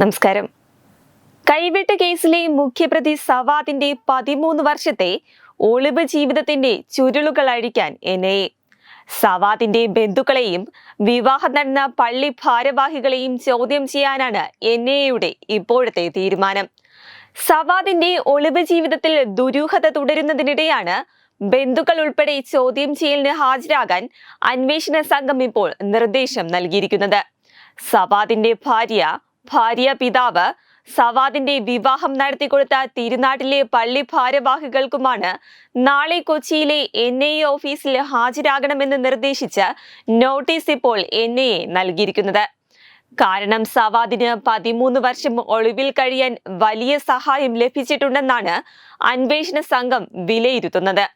നമസ്കാരം. കൈവെട്ട് കേസിലെ മുഖ്യപ്രതി സവാദിന്റെ പതിമൂന്ന് വർഷത്തെ ഒളിവ് ജീവിതത്തിന്റെ ചുരുളുകൾ അഴിക്കാൻ എൻ സവാദിന്റെ ബന്ധുക്കളെയും വിവാഹം നടന്ന പള്ളി ഭാരവാഹികളെയും ചോദ്യം ചെയ്യാനാണ് എൻ എയുടെ ഇപ്പോഴത്തെ തീരുമാനം. സവാദിന്റെ ഒളിവ് ജീവിതത്തിൽ ദുരൂഹത തുടരുന്നതിനിടെയാണ് ബന്ധുക്കൾ ഉൾപ്പെടെ ചോദ്യം ചെയ്യലിന് ഹാജരാകാൻ അന്വേഷണ സംഘം ഇപ്പോൾ നിർദ്ദേശം നൽകിയിരിക്കുന്നത്. സവാദിന്റെ ഭാര്യ ഭാര്യ പിതാവ് സവാദിന്റെ വിവാഹം നടത്തി കൊടുത്ത തിരുനാട്ടിലെ പള്ളി ഭാരവാഹികൾക്കുമാണ് നാളെ കൊച്ചിയിലെ എൻ ഐ എ ഓഫീസിൽ ഹാജരാകണമെന്ന് നിർദ്ദേശിച്ച് നോട്ടീസ് ഇപ്പോൾ എൻ ഐ എ നൽകിയിരിക്കുന്നത്. കാരണം സവാദിന് പതിമൂന്ന് വർഷം ഒളിവിൽ കഴിയാൻ വലിയ സഹായം ലഭിച്ചിട്ടുണ്ടെന്നാണ് അന്വേഷണ സംഘം വിലയിരുത്തുന്നത്.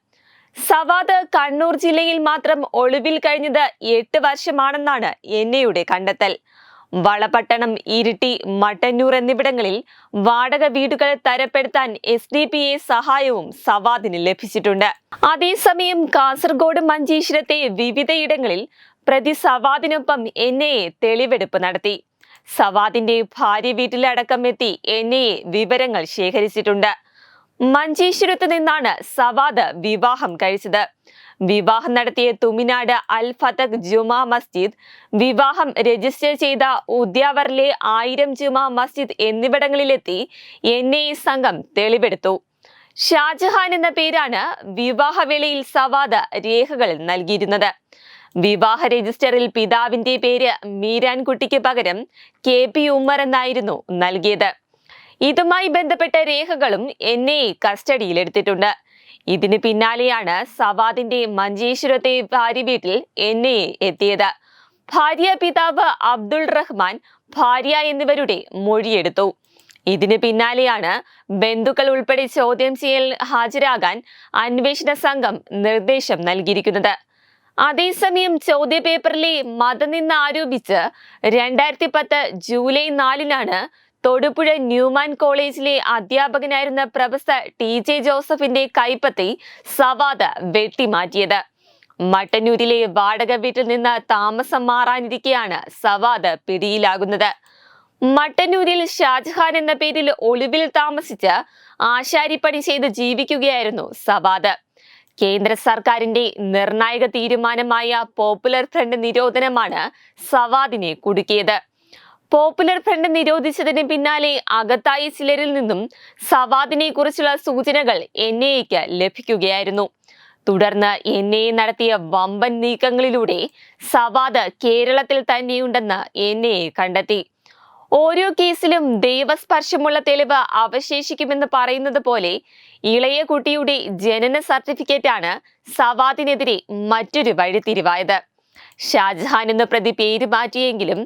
സവാദ് കണ്ണൂർ ജില്ലയിൽ മാത്രം ഒളിവിൽ കഴിഞ്ഞത് എട്ട് വർഷമാണെന്നാണ് എൻ ഐയുടെ കണ്ടെത്തൽ. വളപട്ടണം ഇരിട്ടി മട്ടന്നൂർ എന്നിവിടങ്ങളിൽ വാടക വീടുകൾ തരപ്പെടുത്താൻ എസ് ഡി പി എ സഹായവും സവാദിന് ലഭിച്ചിട്ടുണ്ട്. അതേസമയം കാസർഗോഡ് മഞ്ചേശ്വരത്തെ വിവിധയിടങ്ങളിൽ പ്രതി സവാദിനൊപ്പം എൻ ഐ എ തെളിവെടുപ്പ് നടത്തി. സവാദിന്റെ ഭാര്യ വീട്ടിലടക്കം എത്തി എൻ എ വിവരങ്ങൾ ശേഖരിച്ചിട്ടുണ്ട്. മഞ്ചേശ്വരത്ത് നിന്നാണ് സവാദ് വിവാഹം കഴിച്ചത്. വിവാഹം നടത്തിയ തുമിനാട് അൽ ഫതക് ജുമാ മസ്ജിദ് വിവാഹം രജിസ്റ്റർ ചെയ്ത ഉദ്യാവറിലെ ആയിരം ജുമാ മസ്ജിദ് എന്നിവിടങ്ങളിലെത്തി എൻ ഐ സംഘം തെളിവെടുത്തു. ഷാജഹാൻ എന്ന പേരാണ് വിവാഹവേളയിൽ സവാദ് രേഖകൾ നൽകിയിരുന്നത്. വിവാഹ രജിസ്റ്ററിൽ പിതാവിന്റെ പേര് മീരാൻകുട്ടിക്ക് പകരം കെ പി ഉമ്മർ എന്നായിരുന്നു നൽകിയത്. ഇതുമായി ബന്ധപ്പെട്ട രേഖകളും എൻ ഐ കസ്റ്റഡിയിലെടുത്തിട്ടുണ്ട്. ഇതിന് പിന്നാലെയാണ് സവാദിന്റെ മഞ്ചേശ്വരത്തെ ഭാര്യ വീട്ടിൽ എൻ ഐ എത്തിയത്. ഭാര്യ പിതാവ് അബ്ദുൾ റഹ്മാൻ ഭാര്യ എന്നിവരുടെ മൊഴിയെടുത്തു. ഇതിന് പിന്നാലെയാണ് ബന്ധുക്കൾ ഉൾപ്പെടെ ചോദ്യം ചെയ്യൽ ഹാജരാകാൻ അന്വേഷണ സംഘം നിർദ്ദേശം നൽകിയിരിക്കുന്നത്. അതേസമയം ചോദ്യപേപ്പറിലെ മതനിന്ന് ആരോപിച്ച് രണ്ടായിരത്തി പത്ത് ജൂലൈ നാലിനാണ് തൊടുപുഴ ന്യൂമാൻ കോളേജിലെ അധ്യാപകനായിരുന്ന പ്രൊഫസർ ടി ജെ ജോസഫിന്റെ കൈപ്പത്തി സവാദ് വെട്ടിമാറ്റിയത്. മട്ടന്നൂരിലെ വാടക വീട്ടിൽ നിന്ന് താമസം മാറാനിരിക്കെയാണ് സവാദ് പിടിയിലാകുന്നത്. മട്ടന്നൂരിൽ ഷാജഹാൻ എന്ന പേരിൽ ഒളിവിൽ താമസിച്ച് ആശാരിപ്പണി ചെയ്ത് ജീവിക്കുകയായിരുന്നു സവാദ്. കേന്ദ്ര സർക്കാരിന്റെ നിർണായക തീരുമാനമായ പോപ്പുലർ ഫ്രണ്ട് നിരോധനമാണ് സവാദിനെ കുടുക്കിയത്. പോപ്പുലർ ഫ്രണ്ട് നിരോധിച്ചതിന് പിന്നാലെ അകത്തായി ചിലരിൽ നിന്നും സവാദിനെ കുറിച്ചുള്ള സൂചനകൾ എൻ ഐക്ക് ലഭിക്കുകയായിരുന്നു. തുടർന്ന് എൻ ഐ നടത്തിയ വമ്പൻ നീക്കങ്ങളിലൂടെ സവാദ് കേരളത്തിൽ തന്നെയുണ്ടെന്ന് എൻ ഐ കണ്ടെത്തി. ഓരോ കേസിലും ദൈവസ്പർശമുള്ള തെളിവ് അവശേഷിക്കുമെന്ന് പറയുന്നത് പോലെ ഇളയ കുട്ടിയുടെ ജനന സർട്ടിഫിക്കറ്റാണ് സവാദിനെതിരെ മറ്റൊരു വഴിത്തിരിവായത്. ഷാജഹാൻ എന്ന പ്രതി പേര് മാറ്റിയെങ്കിലും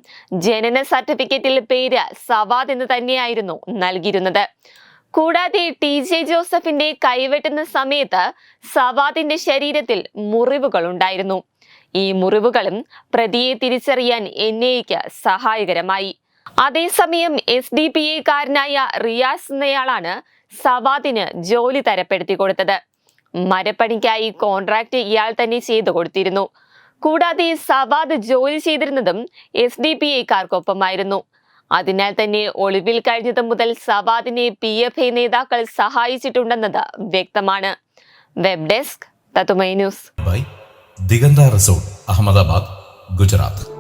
ജനന സർട്ടിഫിക്കറ്റിൽ പേര് സവാദ് എന്ന് തന്നെയായിരുന്നു നൽകിയിരുന്നത്. കൂടാതെ ടി ജെ ജോസഫിന്റെ കൈവെട്ടുന്ന സമയത്ത് സവാദിന്റെ ശരീരത്തിൽ മുറിവുകൾ ഉണ്ടായിരുന്നു. ഈ മുറിവുകളും പ്രതിയെ തിരിച്ചറിയാൻ എൻ ഐക്ക് സഹായകരമായി. അതേസമയം എസ് ഡി പി എക്കാരനായ റിയാസ് എന്നയാളാണ് സവാദിന് ജോലി തരപ്പെടുത്തി കൊടുത്തത്. മരപ്പണിക്കായി കോൺട്രാക്ട് ഇയാൾ തന്നെ ചെയ്തു കൊടുത്തിരുന്നു. കൂടാതെ സവാദ് ജോലി ചെയ്തിരുന്നതും എസ് ഡി പി എക്കാർക്കൊപ്പമായിരുന്നു അതിനാൽ തന്നെ ഒളിവിൽ കഴിഞ്ഞത് മുതൽ സവാദിനെ പി എഫ് ഐ നേതാക്കൾ സഹായിച്ചിട്ടുണ്ടെന്നത് വ്യക്തമാണ്. വെബ് ഡെസ്ക് തത്തുമൈ ന്യൂസ്. ദിഗന്ത റിസോർട്ട് അഹമ്മദാബാദ് ഗുജറാത്ത്.